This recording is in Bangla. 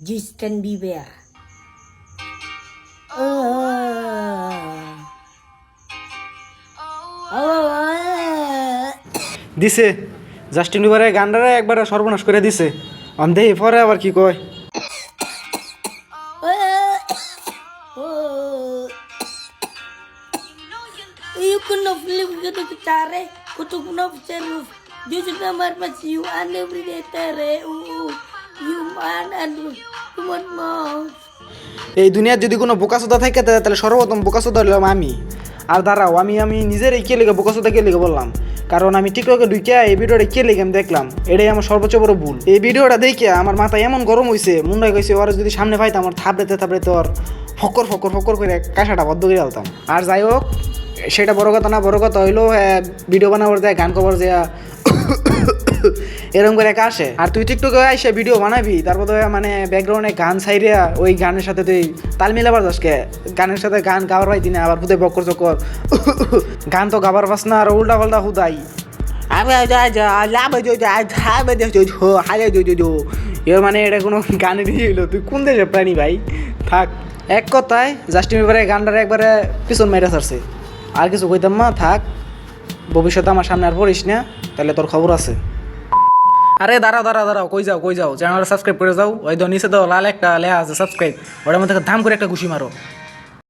just can be where. Oh. দিছে। জাস্টিন বিবারে গানটারে একবার সর্বনাশ করে দিছে। অন্ধে পরে আবার কি কয়? কত কোন অফিসার দিয়েছে আমার পাশে ইউ আন এভরিডে তারে ও এই দুনিয়ার যদি কোনো বোকাসোদা থাকে তাহলে সর্বপ্রথম বোকাসোদা হলাম আমি। আর দাঁড়াও, আমি আমি নিজের কে লেগে বোকাসোদা, কে লেগে বললাম? কারণ আমি টিকটকে ঢুকে এই ভিডিওটা কে লেগে আমি দেখলাম? এটাই আমার সর্বোচ্চ বড় ভুল। এই ভিডিওটা দেখে আমার মাথা এমন গরম হয়েছে মুন্ডা কইছে, ওরা যদি সামনে পাইতাম আমার থাপড়েতে থাপড়েতে ওর ফকর ফকর ফকর করে কাঁসাটা বদ্ধ করে আলতাম আর যাই হোক, সেটা বড় কথা না, বড় কথা হইল ভিডিও বানাবার যায়, গান কভার যায়। এরকম করে একা আসে। আর তুই টিকটকে আইসে ভিডিও বানাবি, তারপর তো মানে ব্যাকগ্রাউন্ডে গান সাইরিয়া ওই গানের সাথে তুই তাল মিলাবার যাসকে গানের সাথে গান গাওয়ার পাইতি না, আবার হুদে বকর চকর গান তো গাবার পাস না, আর উল্টা পাল্টা হুদাই। আমি এর মানে এটা কোনো গানে দিয়ে তুই কোন দেশের প্রাণী ভাই? থাক। এক কথায়, জাস্টিন বিবারের গানটারে একবারে পিছন মেরে ছাড়ছে। আর কিছু কইতাম না থাক। ভবিষ্যতে আমার সামনে আর পড়িস না, তাহলে তোর খবর আছে। আরে দাঁড়াও দাঁড়াও দাঁড়াও, কই যাও কই যাও? চ্যানেলটা সাবস্ক্রাইব করে যাও। ওই দো নিচে দাও লাল একটা লেয়া আছে সাবস্ক্রাইব ওটার মধ্যে ধাম করে একটা ঘুষি মারো।